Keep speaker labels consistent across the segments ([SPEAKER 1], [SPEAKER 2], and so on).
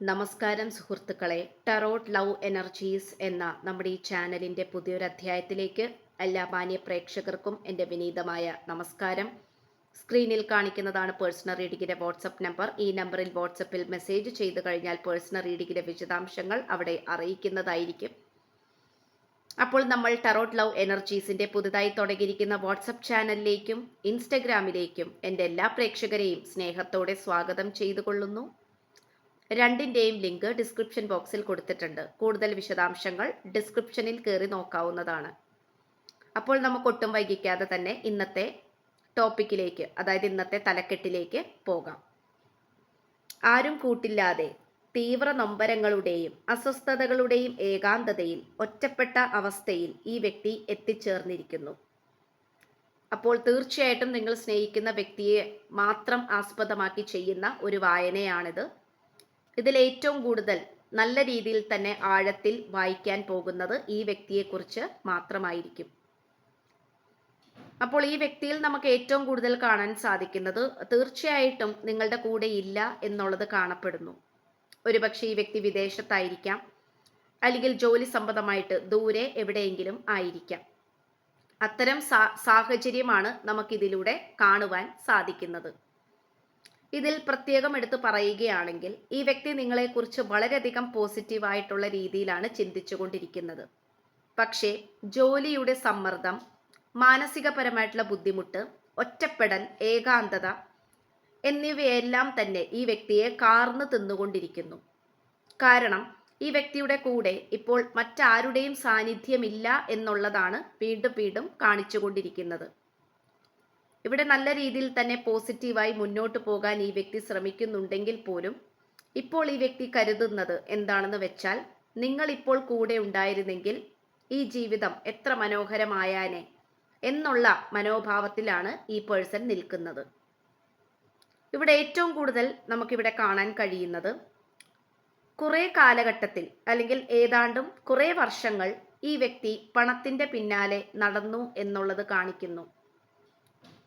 [SPEAKER 1] നമസ്കാരം സുഹൃത്തുക്കളെ tarot love energies എന്ന നമ്മുടെ ഈ ചാനലിന്റെ പുതിയൊരു അധ്യായത്തിലേക്ക് എല്ലാ മാന്യ പ്രേക്ഷകർക്കും എന്റെ വിനീതമായ നമസ്കാരം. സ്ക്രീനിൽ കാണിക്കുന്നതാണ് പേഴ്സണൽ റീഡിങ്ങിന്റെ വാട്സപ്പ് നമ്പർ ഈ നമ്പറിൽ വാട്സപ്പിൽ മെസ്സേജ് ചെയ്തു കഴിഞ്ഞാൽ പേഴ്സണൽ റീഡിങ്ങിന്റെ വിശദാംശങ്ങൾ അവിടെ അറിയിക്കുന്നതായിരിക്കും. അപ്പോൾ നമ്മൾ ടറോട്ട് ലവ് എനർജീസിന്റെ പുതുതായി തുടങ്ങിയിരിക്കുന്ന വാട്സപ്പ് ചാനലിലേക്കും ഇൻസ്റ്റഗ്രാമിലേക്കും എന്റെ എല്ലാ പ്രേക്ഷകരെയും സ്നേഹത്തോടെ സ്വാഗതം ചെയ്തുകൊള്ളുന്നു. രണ്ടിന്റെയും ലിങ്ക് ഡിസ്ക്രിപ്ഷൻ ബോക്സിൽ കൊടുത്തിട്ടുണ്ട്. കൂടുതൽ വിശദാംശങ്ങൾ ഡിസ്ക്രിപ്ഷനിൽ കയറി നോക്കാവുന്നതാണ്. അപ്പോൾ നമുക്ക് ഒട്ടും വൈകിക്കാതെ തന്നെ ഇന്നത്തെ ടോപ്പിക്കിലേക്ക് അതായത് ഇന്നത്തെ തലക്കെട്ടിലേക്ക് പോകാം. ആരും കൂട്ടില്ലാതെ തീവ്ര നൊമ്പരങ്ങളുടെയും അസ്വസ്ഥതകളുടെയും ഏകാന്തതയിൽ ഒറ്റപ്പെട്ട അവസ്ഥയിൽ ഈ വ്യക്തി എത്തിച്ചേർന്നിരിക്കുന്നു. അപ്പോൾ തീർച്ചയായിട്ടും നിങ്ങൾ സ്നേഹിക്കുന്ന വ്യക്തിയെ മാത്രം ആസ്പദമാക്കി ചെയ്യുന്ന ഒരു വായനയാണിത്. ഇതിൽ ഏറ്റവും കൂടുതൽ നല്ല രീതിയിൽ തന്നെ ആഴത്തിൽ വായിക്കാൻ പോകുന്നത് ഈ വ്യക്തിയെക്കുറിച്ച് മാത്രമായിരിക്കും. അപ്പോൾ ഈ വ്യക്തിയിൽ നമുക്ക് ഏറ്റവും കൂടുതൽ കാണാൻ സാധിക്കുന്നത് തീർച്ചയായിട്ടും നിങ്ങളുടെ കൂടെ ഇല്ല എന്നുള്ളത് കാണപ്പെടുന്നു. ഒരുപക്ഷെ ഈ വ്യക്തി വിദേശത്തായിരിക്കാം അല്ലെങ്കിൽ ജോലി സംബന്ധമായിട്ട് ദൂരെ എവിടെയെങ്കിലും ആയിരിക്കാം. അത്തരം സാഹചര്യമാണ് നമുക്കിതിലൂടെ കാണുവാൻ സാധിക്കുന്നത്. ഇതിൽ പ്രത്യേകം എടുത്തു പറയുകയാണെങ്കിൽ ഈ വ്യക്തി നിങ്ങളെക്കുറിച്ച് വളരെയധികം പോസിറ്റീവായിട്ടുള്ള രീതിയിലാണ് ചിന്തിച്ചുകൊണ്ടിരിക്കുന്നത്. പക്ഷേ ജോലിയുടെ സമ്മർദ്ദം മാനസികപരമായിട്ടുള്ള ബുദ്ധിമുട്ട് ഒറ്റപ്പെടൽ ഏകാന്തത എന്നിവയെല്ലാം തന്നെ ഈ വ്യക്തിയെ കാർന്നു തിന്നുകൊണ്ടിരിക്കുന്നു. കാരണം ഈ വ്യക്തിയുടെ കൂടെ ഇപ്പോൾ മറ്റാരുടെയും സാന്നിധ്യമില്ല എന്നുള്ളതാണ് വീണ്ടും വീണ്ടും കാണിച്ചുകൊണ്ടിരിക്കുന്നത്. ഇവിടെ നല്ല രീതിയിൽ തന്നെ പോസിറ്റീവായി മുന്നോട്ട് പോകാൻ ഈ വ്യക്തി ശ്രമിക്കുന്നുണ്ടെങ്കിൽ പോലും ഇപ്പോൾ ഈ വ്യക്തി കരുതുന്നത് എന്താണെന്ന് വെച്ചാൽ നിങ്ങൾ ഇപ്പോൾ കൂടെ ഉണ്ടായിരുന്നെങ്കിൽ ഈ ജീവിതം എത്ര മനോഹരമായാനെ എന്നുള്ള മനോഭാവത്തിലാണ് ഈ പേഴ്സൺ നിൽക്കുന്നത്. ഇവിടെ ഏറ്റവും കൂടുതൽ നമുക്കിവിടെ കാണാൻ കഴിയുന്നത് കുറേ കാലഘട്ടത്തിൽ അല്ലെങ്കിൽ ഏതാണ്ടും കുറേ വർഷങ്ങൾ ഈ വ്യക്തി പണത്തിന്റെ പിന്നാലെ നടന്നു എന്നുള്ളത് കാണിക്കുന്നു.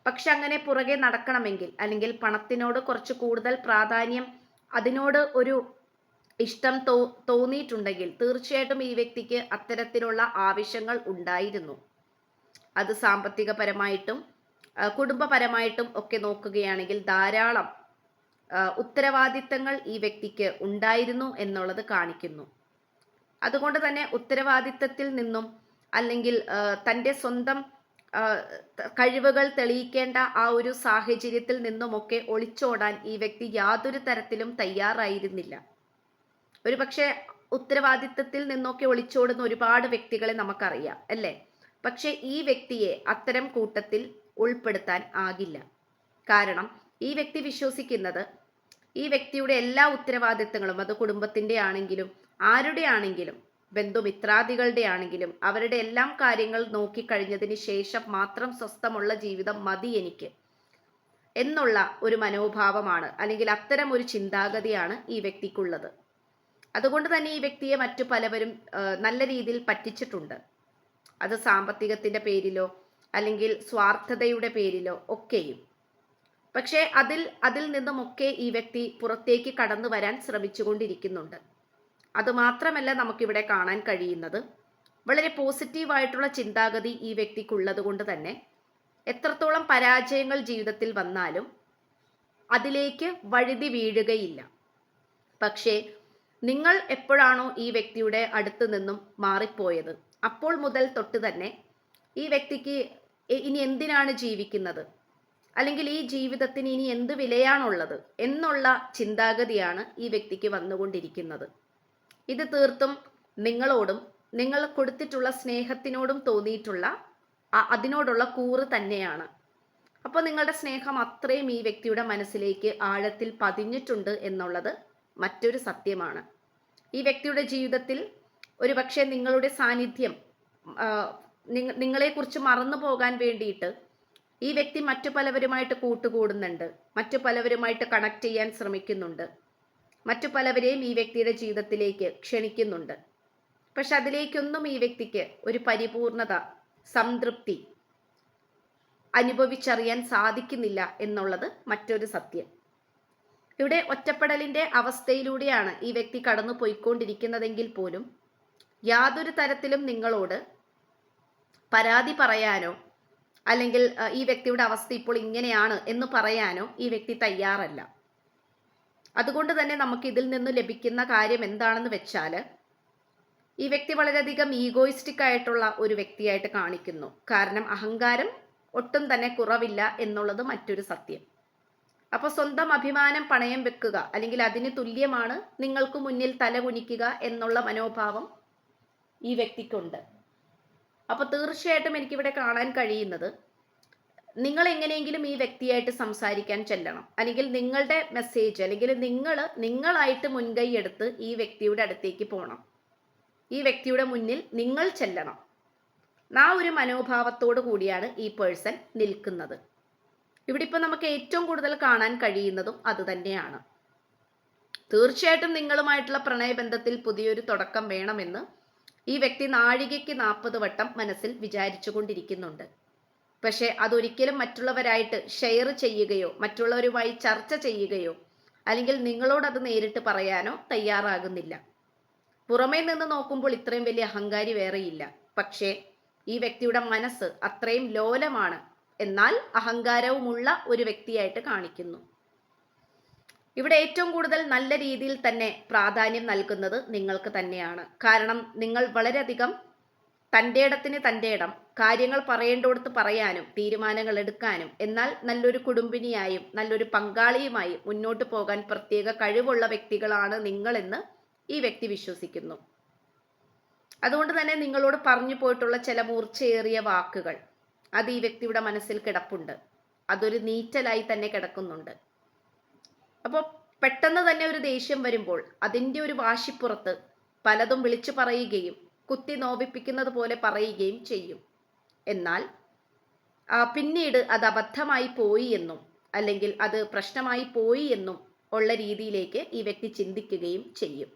[SPEAKER 1] പക്ഷെ അങ്ങനെ പുറകെ നടക്കണമെങ്കിൽ അല്ലെങ്കിൽ പണത്തിനോട് കുറച്ച് കൂടുതൽ പ്രാധാന്യം അതിനോട് ഒരു ഇഷ്ടം തോ തോന്നിയിട്ടുണ്ടെങ്കിൽ തീർച്ചയായിട്ടും ഈ വ്യക്തിക്ക് അത്തരത്തിലുള്ള ആവശ്യങ്ങൾ ഉണ്ടായിരുന്നു. അത് സാമ്പത്തികപരമായിട്ടും കുടുംബപരമായിട്ടും ഒക്കെ നോക്കുകയാണെങ്കിൽ ധാരാളം ഉത്തരവാദിത്തങ്ങൾ ഈ വ്യക്തിക്ക് ഉണ്ടായിരുന്നു എന്നുള്ളത് കാണിക്കുന്നു. അതുകൊണ്ട് തന്നെ ഉത്തരവാദിത്തത്തിൽ നിന്നും അല്ലെങ്കിൽ തന്റെ സ്വന്തം കഴിവുകൾ തെളിയിക്കേണ്ട ആ ഒരു സാഹചര്യത്തിൽ നിന്നുമൊക്കെ ഒളിച്ചോടാൻ ഈ വ്യക്തി യാതൊരു തരത്തിലും തയ്യാറായിരുന്നില്ല. ഒരുപക്ഷെ ഉത്തരവാദിത്വത്തിൽ നിന്നൊക്കെ ഒളിച്ചോടുന്ന ഒരുപാട് വ്യക്തികളെ നമുക്കറിയാം അല്ലേ? പക്ഷെ ഈ വ്യക്തിയെ അത്തരം കൂട്ടത്തിൽ ഉൾപ്പെടുത്താൻ ആകില്ല. കാരണം ഈ വ്യക്തി വിശ്വസിക്കുന്നത് ഈ വ്യക്തിയുടെ എല്ലാ ഉത്തരവാദിത്തങ്ങളും അത് കുടുംബത്തിന്റെ ആണെങ്കിലും ആരുടെ ആണെങ്കിലും ബന്ധുമിത്രാദികളുടെ ആണെങ്കിലും അവരുടെ എല്ലാം കാര്യങ്ങൾ നോക്കിക്കഴിഞ്ഞതിന് ശേഷം മാത്രം സ്വസ്ഥമുള്ള ജീവിതം മതി എനിക്ക് എന്നുള്ള ഒരു മനോഭാവമാണ് അല്ലെങ്കിൽ അത്തരം ഒരു ചിന്താഗതിയാണ് ഈ വ്യക്തിക്കുള്ളത്. അതുകൊണ്ട് തന്നെ ഈ വ്യക്തിയെ മറ്റു പലവരും നല്ല രീതിയിൽ പറ്റിച്ചിട്ടുണ്ട്. അത് സാമ്പത്തികത്തിന്റെ പേരിലോ അല്ലെങ്കിൽ സ്വാർത്ഥതയുടെ പേരിലോ ഒക്കെയും. പക്ഷേ അതിൽ അതിൽ നിന്നുമൊക്കെ ഈ വ്യക്തി പുറത്തേക്ക് കടന്നു വരാൻ ശ്രമിച്ചുകൊണ്ടിരിക്കുന്നുണ്ട്. അതുമാത്രമല്ല നമുക്കിവിടെ കാണാൻ കഴിയുന്നത്. വളരെ പോസിറ്റീവായിട്ടുള്ള ചിന്താഗതി ഈ വ്യക്തിക്കുള്ളത് കൊണ്ട് തന്നെ. എത്രത്തോളം പരാജയങ്ങൾ ജീവിതത്തിൽ വന്നാലും അതിലേക്ക് വഴുതി വീഴുകയില്ല. പക്ഷേ നിങ്ങൾ എപ്പോഴാണോ ഈ വ്യക്തിയുടെ അടുത്ത് നിന്നും മാറിപ്പോയത്? അപ്പോൾ മുതൽ തൊട്ട് തന്നെ ഈ വ്യക്തിക്ക് ഇനി എന്തിനാണ് ജീവിക്കുന്നത്? അല്ലെങ്കിൽ ഈ ജീവിതത്തിന് ഇനി എന്ത് വിലയാണുള്ളത്? എന്നുള്ള ചിന്താഗതിയാണ് ഈ വ്യക്തിക്ക് വന്നുകൊണ്ടിരിക്കുന്നത്. ഇത് തീർത്തും നിങ്ങളോടും നിങ്ങൾ കൊടുത്തിട്ടുള്ള സ്നേഹത്തിനോടും തോന്നിയിട്ടുള്ള അതിനോടുള്ള കൂറ് തന്നെയാണ്. അപ്പോൾ നിങ്ങളുടെ സ്നേഹം അത്രയും ഈ വ്യക്തിയുടെ മനസ്സിലേക്ക് ആഴത്തിൽ പതിഞ്ഞിട്ടുണ്ട് എന്നുള്ളത് മറ്റൊരു സത്യമാണ്. ഈ വ്യക്തിയുടെ ജീവിതത്തിൽ ഒരു പക്ഷേ നിങ്ങളുടെ സാന്നിധ്യം നിങ്ങളെക്കുറിച്ച് മറന്നു പോകാൻ വേണ്ടിയിട്ട് ഈ വ്യക്തി മറ്റു പലവരുമായിട്ട് കൂട്ടുകൂടുന്നുണ്ട് മറ്റു പലവരുമായിട്ട് കണക്ട് ചെയ്യാൻ ശ്രമിക്കുന്നുണ്ട്. മറ്റു പലവരെയും ഈ വ്യക്തിയുടെ ജീവിതത്തിലേക്ക് ക്ഷണിക്കുന്നുണ്ട്. പക്ഷെ അതിലേക്കൊന്നും ഈ വ്യക്തിക്ക് ഒരു പരിപൂർണത സംതൃപ്തി അനുഭവിച്ചറിയാൻ സാധിക്കുന്നില്ല എന്നുള്ളത് മറ്റൊരു സത്യം. ഇവിടെ ഒറ്റപ്പെടലിന്റെ അവസ്ഥയിലൂടെയാണ് ഈ വ്യക്തി കടന്നു പോയിക്കൊണ്ടിരിക്കുന്നതെങ്കിൽ പോലും യാതൊരു തരത്തിലും നിങ്ങളോട് പരാതി പറയാനോ അല്ലെങ്കിൽ ഈ വ്യക്തിയുടെ അവസ്ഥ ഇപ്പോൾ ഇങ്ങനെയാണ് എന്ന് പറയാനോ ഈ വ്യക്തി തയ്യാറല്ല. അതുകൊണ്ട് തന്നെ നമുക്ക് ഇതിൽ നിന്ന് ലഭിക്കുന്ന കാര്യം എന്താണെന്ന് വെച്ചാൽ ഈ വ്യക്തി വളരെയധികം ഈഗോയിസ്റ്റിക് ആയിട്ടുള്ള ഒരു വ്യക്തിയായിട്ട് കാണിക്കുന്നു. കാരണം അഹങ്കാരം ഒട്ടും തന്നെ കുറവില്ല എന്നുള്ളത് മറ്റൊരു സത്യം. അപ്പോൾ സ്വന്തം അഭിമാനം പണയം വെക്കുക അല്ലെങ്കിൽ അതിന് തുല്യമാണ് നിങ്ങൾക്ക് മുന്നിൽ തല കുനിക്കുക എന്നുള്ള മനോഭാവം ഈ വ്യക്തിക്കുണ്ട്. അപ്പോൾ തീർച്ചയായിട്ടും എനിക്കിവിടെ കാണാൻ കഴിയുന്നത് നിങ്ങൾ എങ്ങനെയെങ്കിലും ഈ വ്യക്തിയായിട്ട് സംസാരിക്കാൻ ചെല്ലണം. അല്ലെങ്കിൽ നിങ്ങളുടെ മെസ്സേജ് അല്ലെങ്കിൽ നിങ്ങൾ നിങ്ങളായിട്ട് മുൻകൈ എടുത്ത് ഈ വ്യക്തിയുടെ അടുത്തേക്ക് പോകണം ഈ വ്യക്തിയുടെ മുന്നിൽ നിങ്ങൾ ചെല്ലണം. ആ ഒരു മനോഭാവത്തോടു കൂടിയാണ് ഈ പേഴ്സൺ നിൽക്കുന്നത്. ഇവിടെ ഇപ്പോൾ നമുക്ക് ഏറ്റവും കൂടുതൽ കാണാൻ കഴിയുന്നതും അതുതന്നെയാണ് തീർച്ചയായിട്ടും നിങ്ങളുമായിട്ടുള്ള പ്രണയബന്ധത്തിൽ പുതിയൊരു തുടക്കം വേണമെന്ന് ഈ വ്യക്തി നാഴികയ്ക്ക് നാൽപ്പത് വട്ടം മനസ്സിൽ വിചാരിച്ചു കൊണ്ടിരിക്കുന്നുണ്ട് പക്ഷേ അതൊരിക്കലും മറ്റുള്ളവരായിട്ട് ഷെയർ ചെയ്യുകയോ മറ്റുള്ളവരുമായി ചർച്ച ചെയ്യുകയോ അല്ലെങ്കിൽ നിങ്ങളോടത് നേരിട്ട് പറയാനോ തയ്യാറാകുന്നില്ല. പുറമേ നിന്ന് നോക്കുമ്പോൾ ഇത്രയും വലിയ അഹങ്കാരി വേറെയില്ല. പക്ഷേ ഈ വ്യക്തിയുടെ മനസ്സ് അത്രയും ലോലമാണ്. എന്നാൽ അഹങ്കാരവുമുള്ള ഒരു വ്യക്തിയായിട്ട് കാണിക്കുന്നു. ഇവിടെ ഏറ്റവും കൂടുതൽ നല്ല രീതിയിൽ തന്നെ പ്രാധാന്യം നൽകുന്നത് നിങ്ങൾക്ക് തന്നെയാണ്. കാരണം നിങ്ങൾ വളരെയധികം തന്റെ ഇടത്തിന് തന്റെ ഇടം കാര്യങ്ങൾ പറയേണ്ടടുത്ത് പറയാനും തീരുമാനങ്ങൾ എടുക്കാനും എന്നാൽ നല്ലൊരു കുടുംബിനിയായും നല്ലൊരു പങ്കാളിയുമായി മുന്നോട്ട് പോകാൻ പ്രത്യേക കഴിവുള്ള വ്യക്തികളാണ് നിങ്ങളെന്ന് ഈ വ്യക്തി വിശ്വസിക്കുന്നു. അതുകൊണ്ട് തന്നെ നിങ്ങളോട് പറഞ്ഞു പോയിട്ടുള്ള ചില മൂർച്ചയേറിയ വാക്കുകൾ അത് ഈ വ്യക്തിയുടെ മനസ്സിൽ കിടപ്പുണ്ട്. അതൊരു നീറ്റലായി തന്നെ കിടക്കുന്നുണ്ട്. അപ്പോൾ പെട്ടെന്ന് തന്നെ ഒരു ദേഷ്യം വരുമ്പോൾ അതിന്റെ ഒരു വാശിപ്പുറത്ത് പലതും വിളിച്ചു പറയുകയും കുത്തി നോവിപ്പിക്കുന്നത് പോലെ പറയുകയും ചെയ്യും. എന്നാൽ പിന്നീട് അത് അബദ്ധമായി പോയി എന്നും അല്ലെങ്കിൽ അത് പ്രശ്നമായി പോയി എന്നും ഉള്ള രീതിയിലേക്ക് ഈ വ്യക്തി ചിന്തിക്കുകയും ചെയ്യും.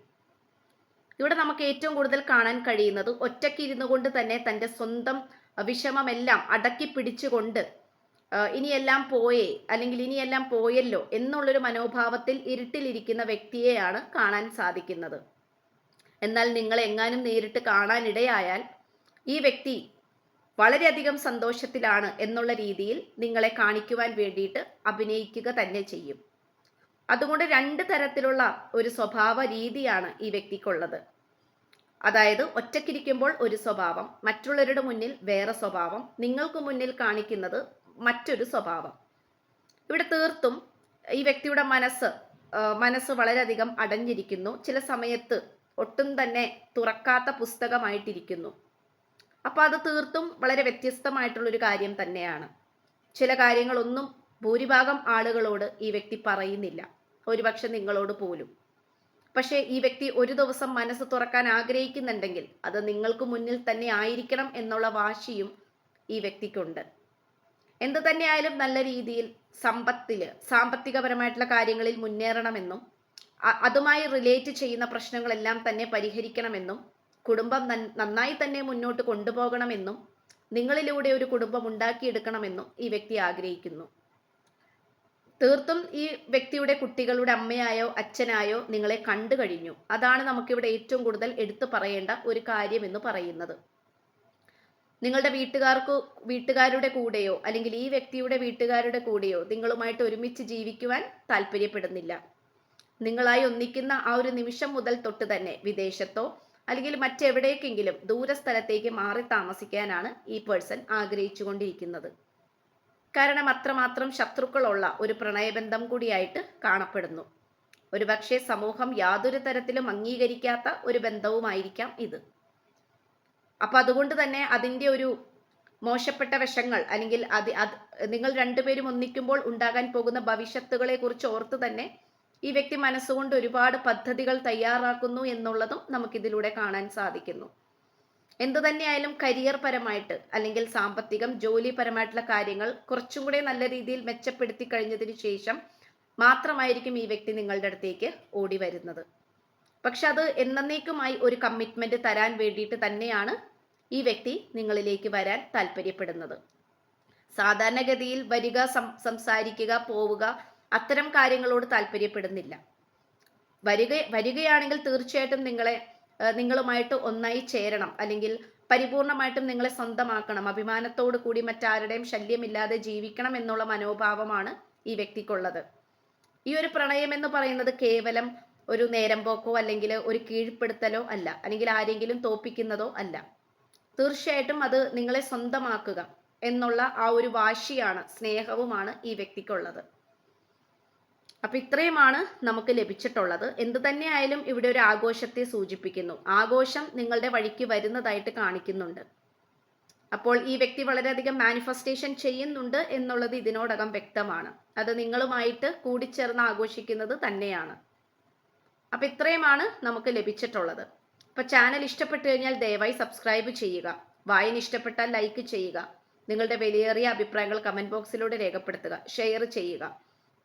[SPEAKER 1] ഇവിടെ നമുക്ക് ഏറ്റവും കൂടുതൽ കാണാൻ കഴിയുന്നത് ഒറ്റയ്ക്ക് ഇരുന്നു കൊണ്ട് തന്നെ തന്റെ സ്വന്തം വിഷമമെല്ലാം അടക്കി പിടിച്ചുകൊണ്ട് ഇനിയെല്ലാം പോയേ അല്ലെങ്കിൽ ഇനിയെല്ലാം പോയല്ലോ എന്നുള്ളൊരു മനോഭാവത്തിൽ ഇരുട്ടിലിരിക്കുന്ന വ്യക്തിയെയാണ് കാണാൻ സാധിക്കുന്നത്. എന്നാൽ നിങ്ങൾ എങ്ങാനും നേരിട്ട് കാണാനിടയായാൽ ഈ വ്യക്തി വളരെയധികം സന്തോഷത്തിലാണ് എന്നുള്ള രീതിയിൽ നിങ്ങളെ കാണിക്കുവാൻ വേണ്ടിയിട്ട് അഭിനയിക്കുക തന്നെ ചെയ്യും. അതുകൊണ്ട് രണ്ട് തരത്തിലുള്ള ഒരു സ്വഭാവ രീതിയാണ് ഈ വ്യക്തിക്കുള്ളത്. അതായത് ഒറ്റക്കിരിക്കുമ്പോൾ ഒരു സ്വഭാവം മറ്റുള്ളവരുടെ മുന്നിൽ വേറെ സ്വഭാവം നിങ്ങൾക്ക് മുന്നിൽ കാണിക്കുന്നത് മറ്റൊരു സ്വഭാവം. ഇവിടെ തീർത്തും ഈ വ്യക്തിയുടെ മനസ്സ് മനസ്സ് വളരെയധികം അടഞ്ഞിരിക്കുന്നു. ചില സമയത്ത് ഒട്ടും തന്നെ തുറക്കാത്ത പുസ്തകമായിട്ടിരിക്കുന്നു. അപ്പോൾ അത് തീർത്തും വളരെ വ്യത്യസ്തമായിട്ടുള്ളൊരു കാര്യം തന്നെയാണ്. ചില കാര്യങ്ങളൊന്നും ഭൂരിഭാഗം ആളുകളോട് ഈ വ്യക്തി പറയുന്നില്ല. ഒരുപക്ഷെ നിങ്ങളോട് പോലും. പക്ഷേ ഈ വ്യക്തി ഒരു ദിവസം മനസ്സ് തുറക്കാൻ ആഗ്രഹിക്കുന്നുണ്ടെങ്കിൽ അത് നിങ്ങൾക്ക് മുന്നിൽ തന്നെ ആയിരിക്കണം എന്നുള്ള വാശിയും ഈ വ്യക്തിക്കുണ്ട്. എന്ത് തന്നെയായാലും നല്ല രീതിയിൽ സമ്പത്തിൽ സാമ്പത്തികപരമായിട്ടുള്ള കാര്യങ്ങളിൽ മുന്നേറണമെന്നും അതുമായി റിലേറ്റ് ചെയ്യുന്ന പ്രശ്നങ്ങളെല്ലാം തന്നെ പരിഹരിക്കണമെന്നും കുടുംബം നന്നായി തന്നെ മുന്നോട്ട് കൊണ്ടുപോകണമെന്നും നിങ്ങളിലൂടെ ഒരു കുടുംബം ഉണ്ടാക്കിയെടുക്കണമെന്നും ഈ വ്യക്തി ആഗ്രഹിക്കുന്നു. തീർത്തും ഈ വ്യക്തിയുടെ കുട്ടികളുടെ അമ്മയായോ അച്ഛനായോ നിങ്ങളെ കണ്ടു കഴിഞ്ഞു. അതാണ് നമുക്കിവിടെ ഏറ്റവും കൂടുതൽ എടുത്തു പറയേണ്ട ഒരു കാര്യം എന്ന് പറയുന്നത്. നിങ്ങളുടെ വീട്ടുകാർക്ക് വീട്ടുകാരുടെ കൂടെയോ അല്ലെങ്കിൽ ഈ വ്യക്തിയുടെ വീട്ടുകാരുടെ കൂടെയോ നിങ്ങളുമായിട്ട് ഒരുമിച്ച് ജീവിക്കുവാൻ താല്പര്യപ്പെടുന്നില്ല. നിങ്ങളായി ഒന്നിക്കുന്ന ആ ഒരു നിമിഷം മുതൽ തൊട്ട് തന്നെ വിദേശത്തോ അല്ലെങ്കിൽ മറ്റെവിടേക്കെങ്കിലും ദൂരസ്ഥലത്തേക്ക് മാറി താമസിക്കാനാണ് ഈ പേഴ്സൺ ആഗ്രഹിച്ചുകൊണ്ടിരിക്കുന്നത്. കാരണം അത്രമാത്രം ശത്രുക്കളുള്ള ഒരു പ്രണയബന്ധം കൂടിയായിട്ട് കാണപ്പെടുന്നു. ഒരുപക്ഷെ സമൂഹം യാതൊരു തരത്തിലും അംഗീകരിക്കാത്ത ഒരു ബന്ധവുമായിരിക്കാം ഇത്. അപ്പൊ അതുകൊണ്ട് തന്നെ അതിന്റെ ഒരു മോശപ്പെട്ട വശങ്ങൾ അല്ലെങ്കിൽ അത് നിങ്ങൾ രണ്ടുപേരും ഒന്നിക്കുമ്പോൾ ഉണ്ടാകാൻ പോകുന്ന ഭവിഷ്യത്തുകളെ കുറിച്ച് ഓർത്ത് തന്നെ ഈ വ്യക്തി മനസ്സുകൊണ്ട് ഒരുപാട് പദ്ധതികൾ തയ്യാറാക്കുന്നു എന്നുള്ളതും നമുക്കിതിലൂടെ കാണാൻ സാധിക്കുന്നു. എന്തു തന്നെയായാലും കരിയർ പരമായിട്ട് അല്ലെങ്കിൽ സാമ്പത്തികം ജോലിപരമായിട്ടുള്ള കാര്യങ്ങൾ കുറച്ചും കൂടെ നല്ല രീതിയിൽ മെച്ചപ്പെടുത്തി കഴിഞ്ഞതിന് ശേഷം മാത്രമായിരിക്കും ഈ വ്യക്തി നിങ്ങളുടെ അടുത്തേക്ക് ഓടി വരുന്നത്. പക്ഷെ അത് എന്നേക്കുമായി ഒരു കമ്മിറ്റ്മെന്റ് തരാൻ വേണ്ടിയിട്ട് തന്നെയാണ് ഈ വ്യക്തി നിങ്ങളിലേക്ക് വരാൻ താല്പര്യപ്പെടുന്നത്. സാധാരണഗതിയിൽ വരിക സംസാരിക്കുക പോവുക അത്തരം കാര്യങ്ങളോട് താല്പര്യപ്പെടുന്നില്ല. വരിക വരികയാണെങ്കിൽ തീർച്ചയായിട്ടും നിങ്ങളെ നിങ്ങളുമായിട്ട് ഒന്നായി ചേരണം. അല്ലെങ്കിൽ പരിപൂർണമായിട്ടും നിങ്ങളെ സ്വന്തമാക്കണം. അഭിമാനത്തോടു കൂടി മറ്റാരുടെയും ശല്യമില്ലാതെ ജീവിക്കണം എന്നുള്ള മനോഭാവമാണ് ഈ വ്യക്തിക്കുള്ളത്. ഈ ഒരു പ്രണയം എന്ന് പറയുന്നത് കേവലം ഒരു നേരം പോക്കോ അല്ലെങ്കിൽ ഒരു കീഴ്പ്പെടുത്തലോ അല്ല. അല്ലെങ്കിൽ ആരെങ്കിലും തോപ്പിക്കുന്നതോ അല്ല. തീർച്ചയായിട്ടും അത് നിങ്ങളെ സ്വന്തമാക്കുക എന്നുള്ള ആ ഒരു വാശിയാണ് സ്നേഹവുമാണ് ഈ വ്യക്തിക്കുള്ളത്. അപ്പൊ ഇത്രയുമാണ് നമുക്ക് ലഭിച്ചിട്ടുള്ളത്. എന്ത് തന്നെയായാലും ഇവിടെ ഒരു ആഘോഷത്തെ സൂചിപ്പിക്കുന്നു. ആഘോഷം നിങ്ങളുടെ വഴിക്ക് വരുന്നതായിട്ട് കാണിക്കുന്നുണ്ട്. അപ്പോൾ ഈ വ്യക്തി വളരെയധികം മാനിഫെസ്റ്റേഷൻ ചെയ്യുന്നുണ്ട് എന്നുള്ളത് ഇതിനോടകം വ്യക്തമാണ്. അത് നിങ്ങളുമായിട്ട് കൂടിച്ചേർന്ന് ആഘോഷിക്കുന്നത് തന്നെയാണ്. അപ്പൊ ഇത്രയുമാണ് നമുക്ക് ലഭിച്ചിട്ടുള്ളത്. അപ്പൊ ചാനൽ ഇഷ്ടപ്പെട്ടു കഴിഞ്ഞാൽ ദയവായി സബ്സ്ക്രൈബ് ചെയ്യുക. വായന ഇഷ്ടപ്പെട്ടാൽ ലൈക്ക് ചെയ്യുക. നിങ്ങളുടെ വിലയേറിയ അഭിപ്രായങ്ങൾ കമന്റ് ബോക്സിലൂടെ രേഖപ്പെടുത്തുക. ഷെയർ ചെയ്യുക.